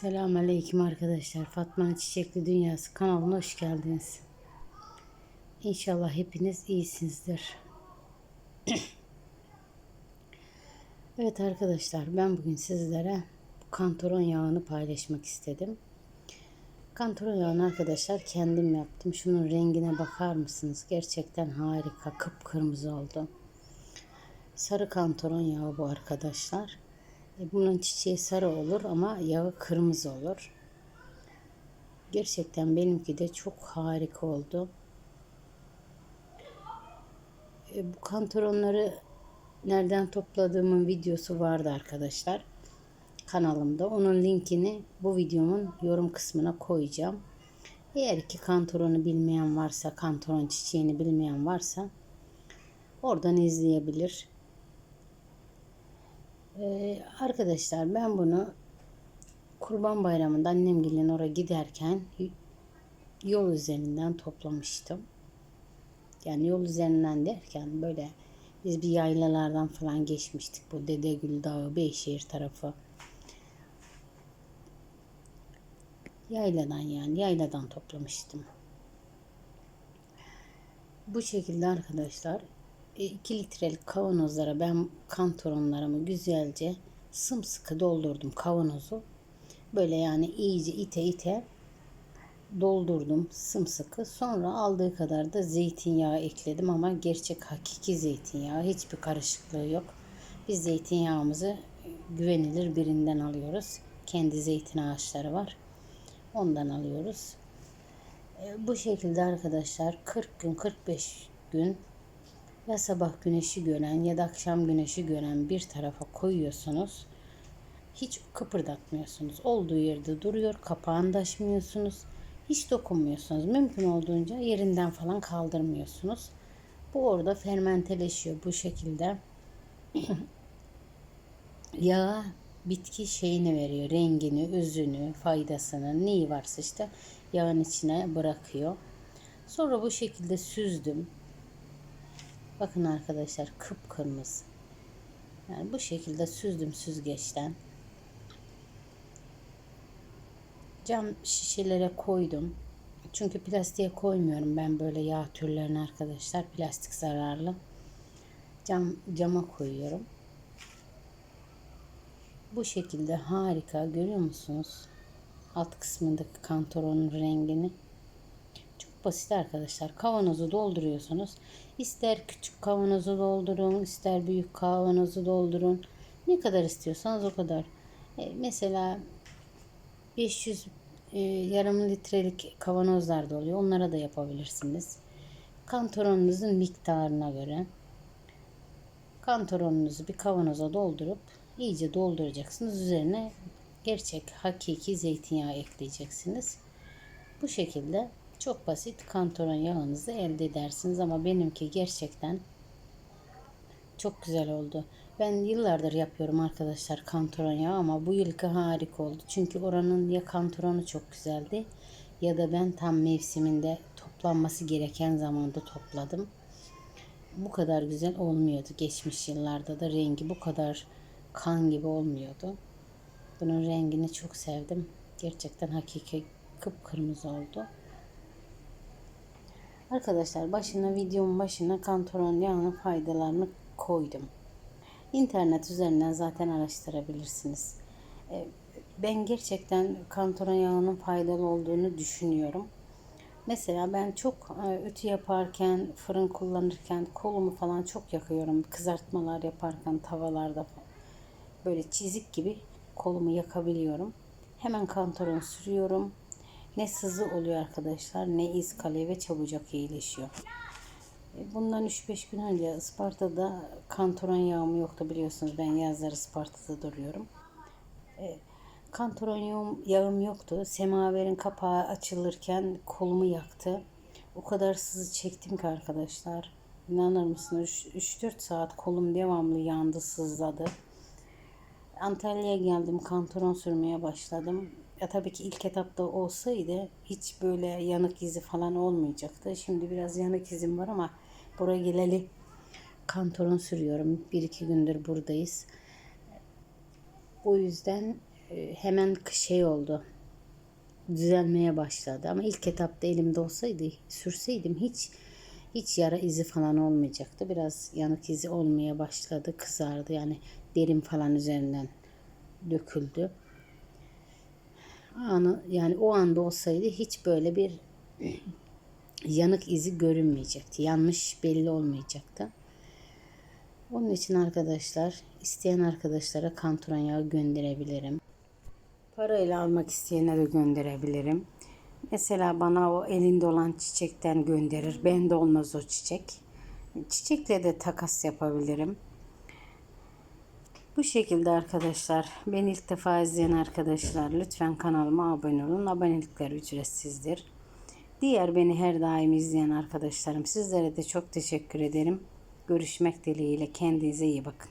Selamünaleyküm arkadaşlar. Fatma'nın Çiçekli Dünyası kanalına hoş geldiniz. İnşallah hepiniz iyisinizdir. evet arkadaşlar ben bugün sizlere bu kantaron yağını paylaşmak istedim. Kantaron yağını arkadaşlar kendim yaptım. Şunun rengine bakar mısınız? Gerçekten harika. Kıpkırmızı oldu. Sarı kantaron yağı bu arkadaşlar. E, Bunun çiçeği sarı olur ama yağı kırmızı olur. Gerçekten benimki de çok harika oldu. E, Bu kantaronları nereden topladığımın videosu vardı arkadaşlar. Kanalımda. Onun linkini bu videomun yorum kısmına koyacağım. Eğer ki kantaronu bilmeyen varsa, kantaron çiçeğini bilmeyen varsa oradan izleyebilir. Ee, arkadaşlar ben bunu Kurban Bayramı'nda annemgilin oraya giderken yol üzerinden toplamıştım. Yani yol üzerinden derken böyle biz bir yaylalardan falan geçmiştik. Bu Dedegül Dağı, Beyşehir tarafı. Yayladan yani yayladan toplamıştım. Bu şekilde arkadaşlar 2 litrelik kavanozlara ben kantaronlarımı güzelce sımsıkı doldurdum kavanozu. Böyle yani iyice ite ite doldurdum sımsıkı. Sonra aldığı kadar da zeytinyağı ekledim ama gerçek hakiki zeytinyağı hiçbir karışıklığı yok. Biz zeytinyağımızı güvenilir birinden alıyoruz. Kendi zeytin ağaçları var. Ondan alıyoruz. E, bu şekilde arkadaşlar 40 gün 45 gün ya sabah güneşi gören ya da akşam güneşi gören bir tarafa koyuyorsunuz. Hiç kıpırdatmıyorsunuz. Olduğu yerde duruyor. Kapağını da açmıyorsunuz. Hiç dokunmuyorsunuz. Mümkün olduğunca yerinden falan kaldırmıyorsunuz. Bu orada fermenteleşiyor bu şekilde. Yağ bitki şeyini veriyor. Rengini, özünü, faydasını, neyi varsa işte yağın içine bırakıyor. Sonra bu şekilde süzdüm. Bakın arkadaşlar kıpkırmızı. Yani bu şekilde süzdüm süzgeçten. Cam şişelere koydum. Çünkü plastiğe koymuyorum ben böyle yağ türlerini arkadaşlar. Plastik zararlı. Cam cama koyuyorum. Bu şekilde harika görüyor musunuz? Alt kısmındaki kantaronun rengini basit arkadaşlar. Kavanozu dolduruyorsunuz. İster küçük kavanozu doldurun, ister büyük kavanozu doldurun. Ne kadar istiyorsanız o kadar. E, mesela 500 e, yarım litrelik kavanozlar da oluyor. Onlara da yapabilirsiniz. Kantaronunuzun miktarına göre kantaronunuzu bir kavanoza doldurup iyice dolduracaksınız. Üzerine gerçek hakiki zeytinyağı ekleyeceksiniz. Bu şekilde çok basit kantaron yağınızı elde edersiniz ama benimki gerçekten çok güzel oldu. Ben yıllardır yapıyorum arkadaşlar kantaron yağı ama bu yılki harika oldu. Çünkü oranın ya kantaronu çok güzeldi ya da ben tam mevsiminde toplanması gereken zamanda topladım. Bu kadar güzel olmuyordu. Geçmiş yıllarda da rengi bu kadar kan gibi olmuyordu. Bunun rengini çok sevdim. Gerçekten hakiki kıpkırmızı oldu. Arkadaşlar başına videomun başına kantaron yağının faydalarını koydum. İnternet üzerinden zaten araştırabilirsiniz. E, ben gerçekten kantaron yağının faydalı olduğunu düşünüyorum. Mesela ben çok e, ütü yaparken, fırın kullanırken kolumu falan çok yakıyorum. Kızartmalar yaparken tavalarda böyle çizik gibi kolumu yakabiliyorum. Hemen kantaron sürüyorum. Ne sızı oluyor arkadaşlar ne iz kalıyor ve çabucak iyileşiyor. E, bundan 3-5 gün önce Isparta'da kantaron yağım yoktu biliyorsunuz. Ben yazları Isparta'da duruyorum. E, kantaron yağım, yağım yoktu. Semaverin kapağı açılırken kolumu yaktı. O kadar sızı çektim ki arkadaşlar. İnanır mısınız 3-4 saat kolum devamlı yandı sızladı. Antalya'ya geldim kantaron sürmeye başladım. Ya tabii ki ilk etapta olsaydı hiç böyle yanık izi falan olmayacaktı. Şimdi biraz yanık izim var ama buraya geleli kantoron sürüyorum. Bir iki gündür buradayız. O yüzden e, hemen şey oldu. Düzelmeye başladı ama ilk etapta elimde olsaydı sürseydim hiç hiç yara izi falan olmayacaktı. Biraz yanık izi olmaya başladı, kızardı. Yani derim falan üzerinden döküldü. Anı yani o anda olsaydı hiç böyle bir yanık izi görünmeyecekti. Yanmış belli olmayacaktı. Onun için arkadaşlar isteyen arkadaşlara kanturan yağı gönderebilirim. Parayla almak isteyene de gönderebilirim. Mesela bana o elinde olan çiçekten gönderir. Bende olmaz o çiçek. Çiçekle de takas yapabilirim. Bu şekilde arkadaşlar. Beni ilk defa izleyen arkadaşlar lütfen kanalıma abone olun. Abonelikler ücretsizdir. Diğer beni her daim izleyen arkadaşlarım sizlere de çok teşekkür ederim. Görüşmek dileğiyle kendinize iyi bakın.